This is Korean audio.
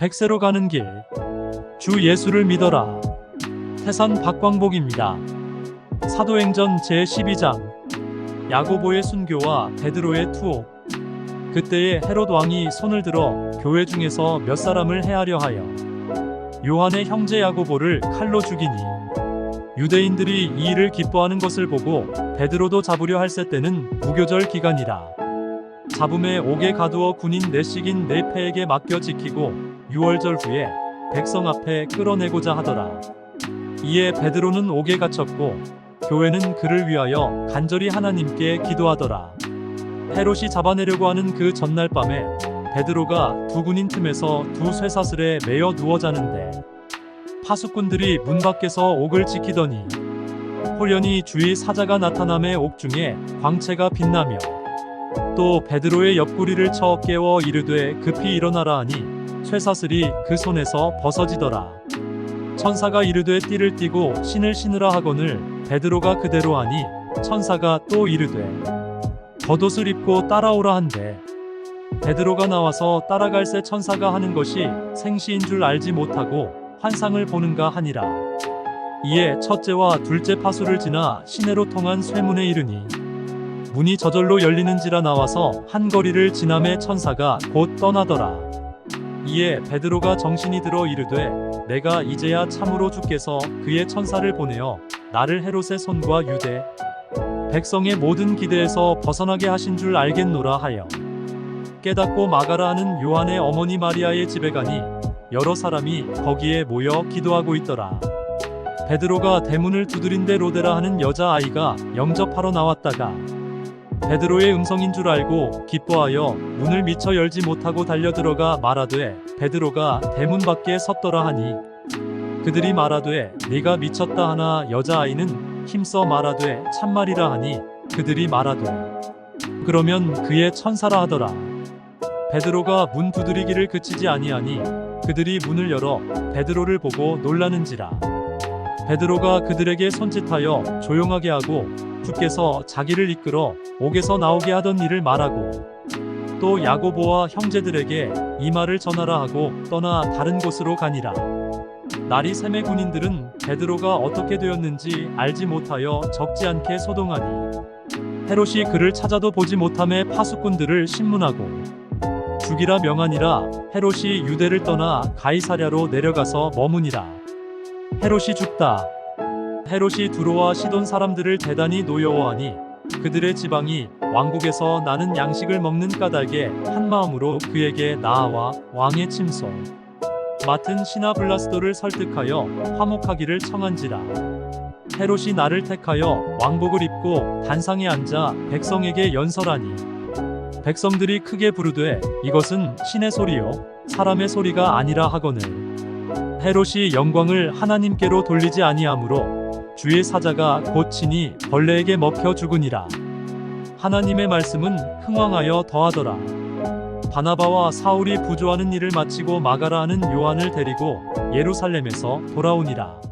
백세로 가는 길. 주 예수를 믿어라. 태산 박광복입니다. 사도행전 제12장. 야고보의 순교와 베드로의 투옥. 그때에 헤롯 왕이 손을 들어 교회 중에서 몇 사람을 해하려 하여 요한의 형제 야고보를 칼로 죽이니 유대인들이 이 일을 기뻐하는 것을 보고 베드로도 잡으려 할세 때는 무교절 기간이라 잡음에 옥에 가두어 군인 내식인 네패에게 맡겨 지키고 유월절 후에 백성 앞에 끌어내고자 하더라. 이에 베드로는 옥에 갇혔고 교회는 그를 위하여 간절히 하나님께 기도하더라. 헤롯이 잡아내려고 하는 그 전날 밤에 베드로가 두 군인 틈에서 두 쇠사슬에 매어 누워 자는데 파수꾼들이 문 밖에서 옥을 지키더니 호련히 주위 사자가 나타남에 옥 중에 광채가 빛나며 또 베드로의 옆구리를 쳐 깨워 이르되 급히 일어나라 하니 쇠사슬이 그 손에서 벗어지더라. 천사가 이르되 띠를 띠고 신을 신으라 하거늘 베드로가 그대로 하니 천사가 또 이르되 겉옷을 입고 따라오라 한대. 베드로가 나와서 따라갈새 천사가 하는 것이 생시인 줄 알지 못하고 환상을 보는가 하니라. 이에 첫째와 둘째 파수를 지나 시내로 통한 쇠문에 이르니 문이 저절로 열리는지라 나와서 한 거리를 지남에 천사가 곧 떠나더라 이에 베드로가 정신이 들어 이르되 내가 이제야 참으로 주께서 그의 천사를 보내어 나를 헤롯의 손과 유대 백성의 모든 기대에서 벗어나게 하신 줄 알겠노라 하여 깨닫고 마가라 하는 요한의 어머니 마리아의 집에 가니 여러 사람이 거기에 모여 기도하고 있더라. 베드로가 대문을 두드린데 로데라 하는 여자 아이가 영접하러 나왔다가 베드로의 음성인 줄 알고 기뻐하여 문을 미처 열지 못하고 달려 들어가 말하되 베드로가 대문 밖에 섰더라 하니 그들이 말하되 네가 미쳤다 하나 여자 아이는 힘써 말하되 참말이라 하니 그들이 말하되 그러면 그의 천사라 하더라. 베드로가 문 두드리기를 그치지 아니하니 그들이 문을 열어 베드로를 보고 놀라는지라. 베드로가 그들에게 손짓하여 조용하게 하고 주께서 자기를 이끌어 옥에서 나오게 하던 일을 말하고 또 야고보와 형제들에게 이 말을 전하라 하고 떠나 다른 곳으로 가니라. 날이 샘의 군인들은 베드로가 어떻게 되었는지 알지 못하여 적지 않게 소동하니 헤롯이 그를 찾아도 보지 못함에 파수꾼들을 신문하고 죽이라 명하니라 헤롯이 유대를 떠나 가이사랴로 내려가서 머무니라 헤롯이 죽다. 헤롯이 두로와 시돈 사람들을 대단히 노여워하니 그들의 지방이 왕국에서 나는 양식을 먹는 까닭에 한 마음으로 그에게 나아와 왕의 침소 맡은 시나 블라스도를 설득하여 화목하기를 청한지라. 헤롯이 나를 택하여 왕복을 입고 단상에 앉아 백성에게 연설하니 백성들이 크게 부르되 이것은 신의 소리요 사람의 소리가 아니라 하거늘 헤롯이 영광을 하나님께로 돌리지 아니하므로 주의 사자가 곧 친히 벌레에게 먹혀 죽으니라. 하나님의 말씀은 흥왕하여 더하더라. 바나바와 사울이 부조하는 일을 마치고 마가라 하는 요한을 데리고 예루살렘에서 돌아오니라